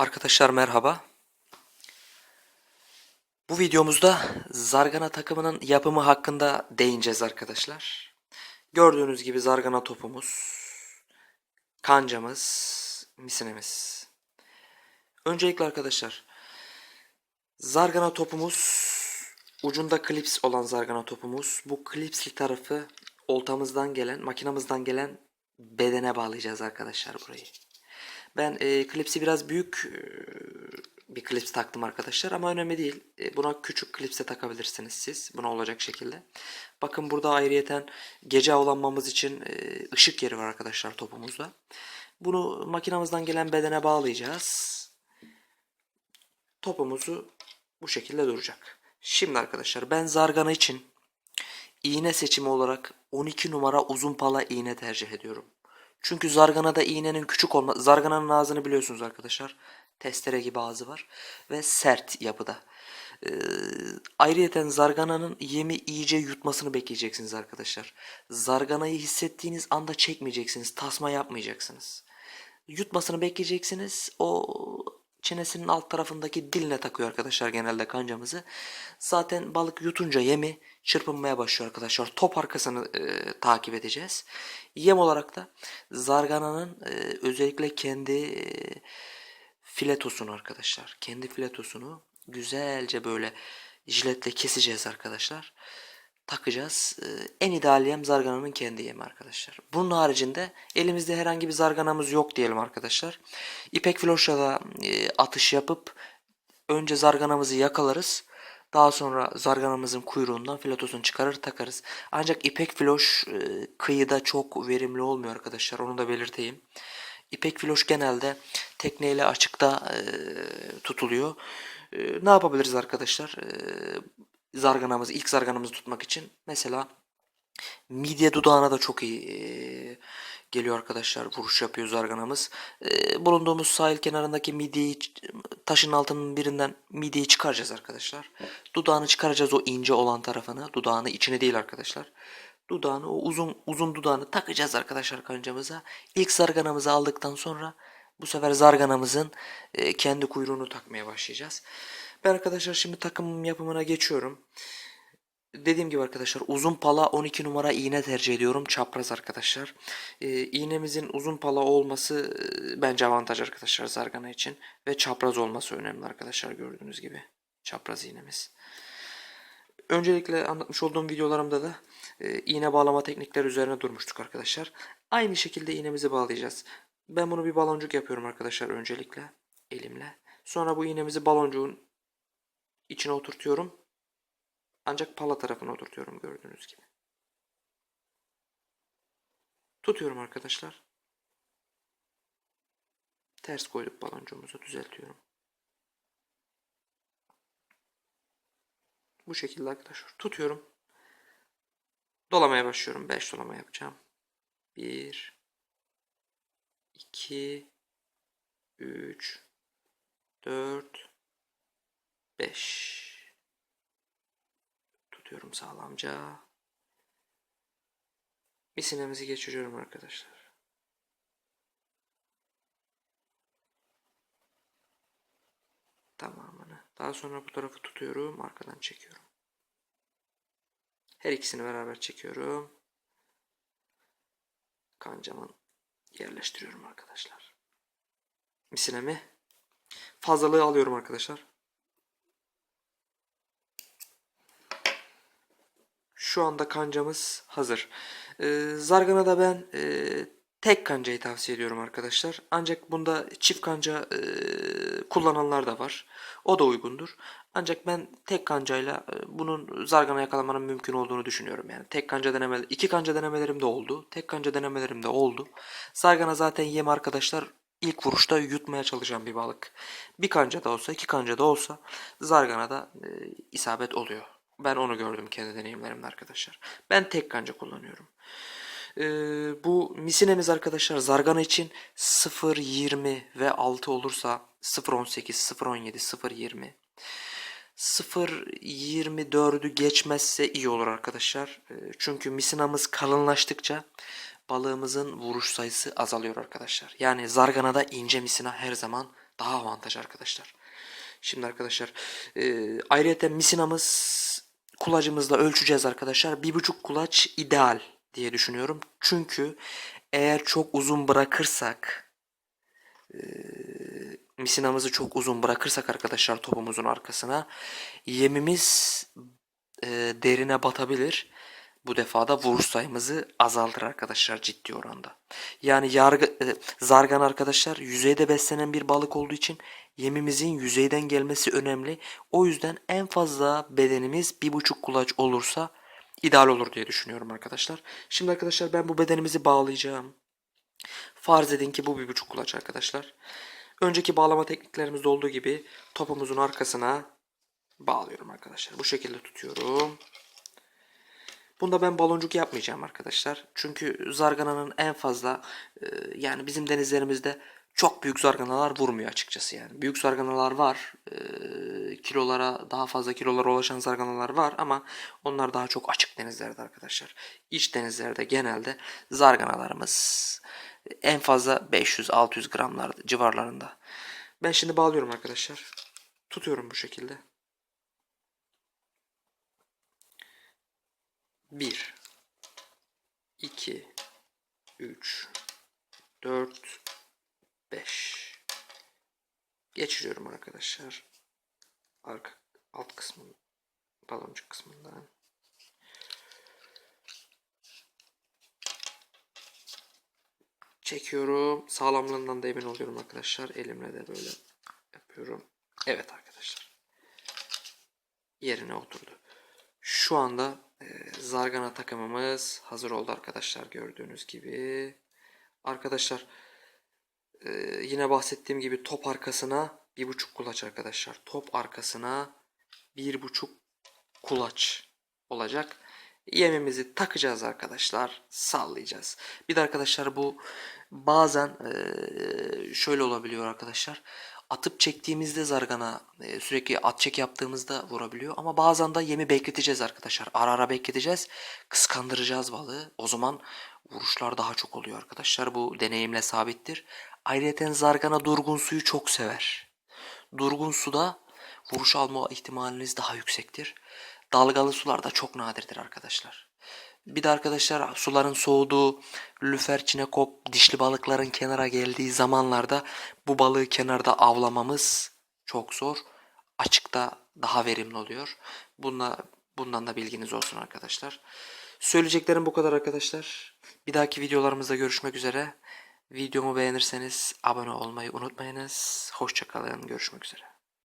Arkadaşlar merhaba. Bu videomuzda Zargana takımının yapımı hakkında değineceğiz arkadaşlar. Gördüğünüz gibi Zargana topumuz, kancamız, misinemiz. Öncelikle arkadaşlar Zargana topumuz ucunda klips olan Zargana topumuz. Bu klipsli tarafı oltamızdan gelen, makinamızdan gelen bedene bağlayacağız arkadaşlar burayı. Ben e, klipsi biraz büyük e, bir klips taktım arkadaşlar ama önemli değil. E, buna küçük klipse takabilirsiniz siz. Buna olacak şekilde. Bakın burada ayrıyeten gece avlanmamız için e, ışık yeri var arkadaşlar topumuzda. Bunu makinamızdan gelen bedene bağlayacağız. Topumuzu bu şekilde duracak. Şimdi arkadaşlar ben zargana için iğne seçimi olarak 12 numara uzun pala iğne tercih ediyorum. Çünkü zarganada iğnenin küçük olma, zargananın ağzını biliyorsunuz arkadaşlar. Testere gibi ağzı var ve sert yapıda. Ee, ayrıyeten zargananın yemi iyice yutmasını bekleyeceksiniz arkadaşlar. Zarganayı hissettiğiniz anda çekmeyeceksiniz, tasma yapmayacaksınız. Yutmasını bekleyeceksiniz. O çenesinin alt tarafındaki diline takıyor arkadaşlar genelde kancamızı. Zaten balık yutunca yemi çırpınmaya başlıyor arkadaşlar. Top arkasını e, takip edeceğiz. Yem olarak da zargananın e, özellikle kendi e, filetosunu arkadaşlar. Kendi filetosunu güzelce böyle jiletle keseceğiz arkadaşlar. Takacağız. Ee, en ideal yem zargananın kendi yemi arkadaşlar. Bunun haricinde elimizde herhangi bir zarganamız yok diyelim arkadaşlar. İpek filoşla da e, atış yapıp önce zarganamızı yakalarız. Daha sonra zarganamızın kuyruğundan filetosunu çıkarır takarız. Ancak ipek filoş e, kıyıda çok verimli olmuyor arkadaşlar. Onu da belirteyim. İpek filoş genelde tekneyle açıkta e, tutuluyor. Ne yapabiliriz arkadaşlar? Zarganamızı, ilk zarganamızı tutmak için mesela midye dudağına da çok iyi e, geliyor arkadaşlar. Vuruş yapıyor zarganamız. E, bulunduğumuz sahil kenarındaki midyeyi taşın altının birinden midyeyi çıkaracağız arkadaşlar. Dudağını çıkaracağız o ince olan tarafını. Dudağını içine değil arkadaşlar. Dudağını o uzun uzun dudağını takacağız arkadaşlar kancamıza. İlk zarganamızı aldıktan sonra bu sefer zarganamızın e, kendi kuyruğunu takmaya başlayacağız. Ben arkadaşlar şimdi takım yapımına geçiyorum. Dediğim gibi arkadaşlar uzun pala 12 numara iğne tercih ediyorum. Çapraz arkadaşlar. Ee, iğnemizin uzun pala olması e, bence avantaj arkadaşlar zargana için. Ve çapraz olması önemli arkadaşlar gördüğünüz gibi. Çapraz iğnemiz. Öncelikle anlatmış olduğum videolarımda da e, iğne bağlama teknikleri üzerine durmuştuk arkadaşlar. Aynı şekilde iğnemizi bağlayacağız. Ben bunu bir baloncuk yapıyorum arkadaşlar öncelikle elimle. Sonra bu iğnemizi baloncuğun içine oturtuyorum. Ancak pala tarafına oturtuyorum gördüğünüz gibi. Tutuyorum arkadaşlar. Ters koyduk baloncuğumuzu düzeltiyorum. Bu şekilde arkadaşlar tutuyorum. Dolamaya başlıyorum. 5 dolama yapacağım. 1 2 3 4 5 Tutuyorum sağlamca. Misinemizi geçiriyorum arkadaşlar. Tamamını. Daha sonra bu tarafı tutuyorum. Arkadan çekiyorum. Her ikisini beraber çekiyorum. Kancamın yerleştiriyorum arkadaşlar. Misinemi fazlalığı alıyorum arkadaşlar. Şu anda kancamız hazır. Ee, zargana da ben e, tek kancayı tavsiye ediyorum arkadaşlar. Ancak bunda çift kanca e, kullananlar da var. O da uygundur. Ancak ben tek kancayla e, bunun zargana yakalamanın mümkün olduğunu düşünüyorum. Yani tek kanca denemeler, iki kanca denemelerim de oldu. Tek kanca denemelerim de oldu. Zargana zaten yem arkadaşlar ilk vuruşta yutmaya çalışan bir balık. Bir kanca da olsa, iki kanca da olsa zargana da e, isabet oluyor. Ben onu gördüm kendi deneyimlerimde arkadaşlar. Ben tek kanca kullanıyorum. Ee, bu misinemiz arkadaşlar zargana için 0.20 ve 6 olursa 0.18, 0.17, 0.20 0.24'ü geçmezse iyi olur arkadaşlar. Ee, çünkü misinamız kalınlaştıkça balığımızın vuruş sayısı azalıyor arkadaşlar. Yani zarganada ince misina her zaman Daha avantaj arkadaşlar. Şimdi arkadaşlar e, ayrıca misinamız kulacımızla ölçeceğiz arkadaşlar. Bir buçuk kulaç ideal diye düşünüyorum. Çünkü eğer çok uzun bırakırsak e, misinamızı çok uzun bırakırsak arkadaşlar topumuzun arkasına yemimiz e, derine batabilir. Bu defa da vuruş sayımızı azaltır arkadaşlar ciddi oranda. Yani yargı, e, zargan arkadaşlar yüzeyde beslenen bir balık olduğu için yemimizin yüzeyden gelmesi önemli. O yüzden en fazla bedenimiz bir buçuk kulaç olursa ideal olur diye düşünüyorum arkadaşlar. Şimdi arkadaşlar ben bu bedenimizi bağlayacağım. Farz edin ki bu bir buçuk kulaç arkadaşlar. Önceki bağlama tekniklerimizde olduğu gibi topumuzun arkasına bağlıyorum arkadaşlar. Bu şekilde tutuyorum. Bunda ben baloncuk yapmayacağım arkadaşlar. Çünkü zargananın en fazla e, yani bizim denizlerimizde çok büyük zarganalar vurmuyor açıkçası yani. Büyük zarganalar var. e, kilolara daha fazla kilolara ulaşan zarganalar var ama onlar daha çok açık denizlerde arkadaşlar. İç denizlerde genelde zarganalarımız en fazla 500-600 gramlar civarlarında. Ben şimdi bağlıyorum arkadaşlar. Tutuyorum bu şekilde. 1 2 3 4 5 Geçiriyorum arkadaşlar. Arka alt kısmın baloncuk kısmından. Çekiyorum. Sağlamlığından da emin oluyorum arkadaşlar. Elimle de böyle yapıyorum. Evet arkadaşlar. Yerine oturdu. Şu anda e, Zargana takımımız hazır oldu arkadaşlar gördüğünüz gibi. Arkadaşlar e, yine bahsettiğim gibi top arkasına bir buçuk kulaç arkadaşlar. Top arkasına bir buçuk kulaç olacak. Yemimizi takacağız arkadaşlar. Sallayacağız. Bir de arkadaşlar bu bazen e, şöyle olabiliyor arkadaşlar. Atıp çektiğimizde zargana e, sürekli at çek yaptığımızda vurabiliyor. Ama bazen de yemi bekleteceğiz arkadaşlar. Ara ara bekleteceğiz. Kıskandıracağız balığı. O zaman vuruşlar daha çok oluyor arkadaşlar. Bu deneyimle sabittir. Ayrıca zargana durgun suyu çok sever. Durgun suda vuruş alma ihtimaliniz daha yüksektir. Dalgalı sularda çok nadirdir arkadaşlar. Bir de arkadaşlar suların soğuduğu lüfer, çinekop, dişli balıkların kenara geldiği zamanlarda bu balığı kenarda avlamamız çok zor. Açıkta daha verimli oluyor. Bununla, bundan da bilginiz olsun arkadaşlar. Söyleyeceklerim bu kadar arkadaşlar. Bir dahaki videolarımızda görüşmek üzere. Videomu beğenirseniz abone olmayı unutmayınız. Hoşçakalın. Görüşmek üzere.